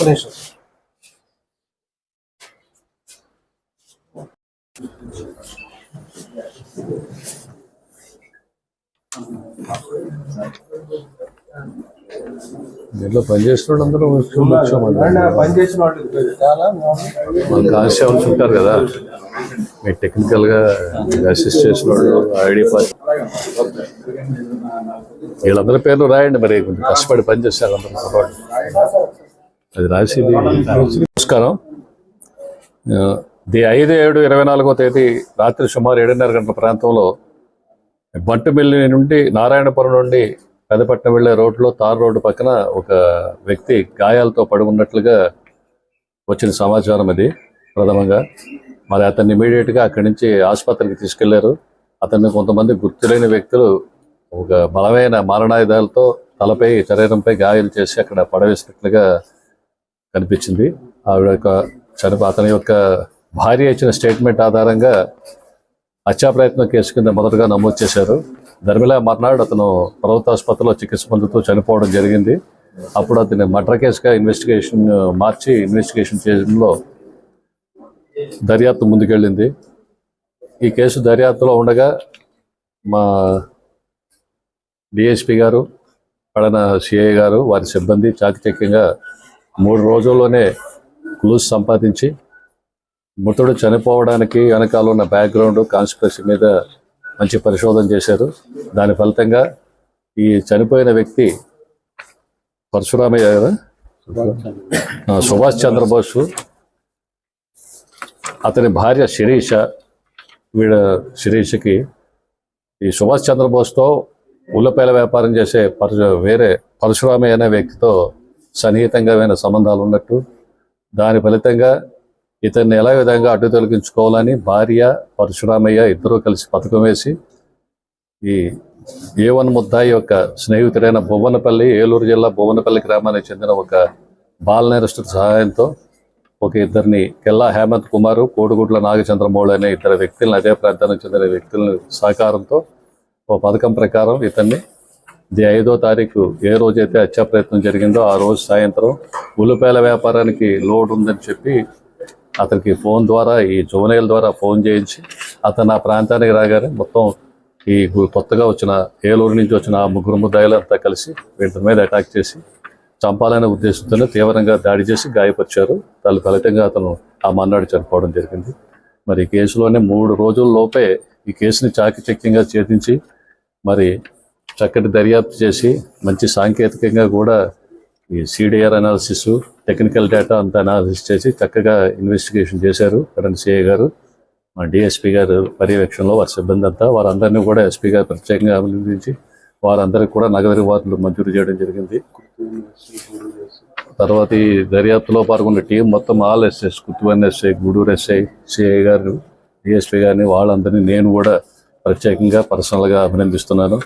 ఒక నిమిషం. దీంట్లో పనిచేసిన వాళ్ళందరూ వచ్చి- వచ్చామన్నారు. పని చేసిన వాళ్ళు కానిస్టేబుల్స్ ఉంటారు కదా. మీ టెక్నికల్గా అసిస్ట్ చేసిన వాళ్ళు ఐడి పాస్ వీళ్ళందరి పేర్లు రాయండి మరి కొంచెం కష్టపడి పని చేశారు అందరూ. అది రాసి నమస్కారం. ది ఐదు ఏడు ఇరవై నాలుగో తేదీ రాత్రి సుమారు ఏడున్నర గంటల ప్రాంతంలో బంటుమిల్లి నుండి నారాయణపురం నుండి పెదపట్నం వెళ్ళే రోడ్లో తార్ రోడ్డు పక్కన ఒక వ్యక్తి గాయాలతో పడి ఉన్నట్లుగా వచ్చిన సమాచారం అది ప్రథమంగా. మరి అతన్ని ఇమీడియట్గా అక్కడి నుంచి ఆసుపత్రికి తీసుకెళ్ళారు. అతన్ని కొంతమంది గుర్తులేని వ్యక్తులు ఒక బలమైన మారణాయుధాలతో తలపై శరీరంపై గాయాలు చేసి అక్కడ పడవేసినట్లుగా కనిపించింది. ఆవిడ యొక్క చనిపో అతని యొక్క భార్య ఇచ్చిన స్టేట్మెంట్ ఆధారంగా హత్యా ప్రయత్నం కేసు కింద మొదటగా నమోదు చేశారు. ధర్మిల మర్నాడు అతను ప్రభుత్వ ఆసుపత్రిలో చికిత్స పొందుతూ చనిపోవడం జరిగింది. అప్పుడు అతని మర్డర్ కేసుగా ఇన్వెస్టిగేషన్ మార్చి ఇన్వెస్టిగేషన్ చేయడంలో దర్యాప్తు ముందుకెళ్ళింది. ఈ కేసు దర్యాప్తులో ఉండగా మా డిఎస్పి గారు పడన సిఐ గారు వారి సిబ్బంది చాకచక్యంగా మూడు రోజుల్లోనే క్లూస్ సంపాదించి మృతుడు చనిపోవడానికి వెనకాల ఉన్న బ్యాక్గ్రౌండ్ కాన్స్పిరసీ మీద మంచి పరిశోధన చేశారు. దాని ఫలితంగా ఈ చనిపోయిన వ్యక్తి పరశురామయ్య కదా సుభాష్ చంద్రబోస్ అతని భార్య శిరీష వీడ శిరీషకి ఈ సుభాష్ చంద్రబోస్తో ఉల్లపాయల వ్యాపారం చేసే పరశు వేరే పరశురామయ్య అనే వ్యక్తితో సన్నిహితంగా అయిన సంబంధాలు ఉన్నట్టు దాని ఫలితంగా ఇతన్ని ఎలా విధంగా అడ్డు తొలగించుకోవాలని భార్య పరశురామయ్య ఇద్దరూ కలిసి పథకం వేసి ఈ ఏ వన్ ముద్దాయి యొక్క స్నేహితుడైన భువనపల్లి ఏలూరు జిల్లా భువనపల్లి గ్రామానికి చెందిన ఒక బాల నేరస్తుడి సహాయంతో ఒక ఇద్దరిని కెల్లా హేమంత్ కుమారు కోడిగుడ్ల నాగచంద్రమౌళి అనే ఇద్దరు వ్యక్తులను అదే ప్రాంతానికి చెందిన వ్యక్తుల సహకారంతో ఒక పథకం ప్రకారం ఇతన్ని ది ఐదో తారీఖు. ఏ రోజైతే హత్యా ప్రయత్నం జరిగిందో ఆ రోజు సాయంత్రం ఉల్లిపాయల వ్యాపారానికి లోడ్ ఉందని చెప్పి అతనికి ఫోన్ ద్వారా ఈ జోనైల్ ద్వారా ఫోన్ చేయించి అతను ఆ ప్రాంతానికి రాగానే మొత్తం ఈ కొత్తగా వచ్చిన ఏలూరు నుంచి వచ్చిన ఆ ముగ్గురు ముద్దాయిలు అంతా కలిసి వీటి మీద అటాక్ చేసి చంపాలనే ఉద్దేశంతోనే తీవ్రంగా దాడి చేసి గాయపరిచారు. దాని ఫలితంగా అతను ఆ మన్నాడు చనిపోవడం జరిగింది. మరి ఈ కేసులోనే మూడు రోజుల లోపే ఈ కేసుని చాకచక్యంగా ఛేదించి మరి చక్కటి దర్యాప్తు చేసి మంచి సాంకేతికంగా కూడా ఈ సిడిఆర్ అనాలిసిస్ టెక్నికల్ డేటా అంతా అనాలిసిస్ చేసి చక్కగా ఇన్వెస్టిగేషన్ చేశారు కరెంట్ సిఐ గారు మా డిఎస్పీ గారు పర్యవేక్షణలో వారి సిబ్బంది అంతా. వారందరినీ కూడా ఎస్పీ గారు ప్రత్యేకంగా అభినందించి వారందరికీ కూడా నగదు రివార్డులు మంజూరు చేయడం జరిగింది. తర్వాత ఈ దర్యాప్తులో పాల్గొన్న టీం మొత్తం ఆల్ ఎస్ఎస్ కుతువన్ ఎస్ఐ గూడూరు ఎస్ఐ సిఐ గారు డిఎస్పీ గారిని వాళ్ళందరినీ నేను కూడా ప్రత్యేకంగా పర్సనల్గా అభినందిస్తున్నాను.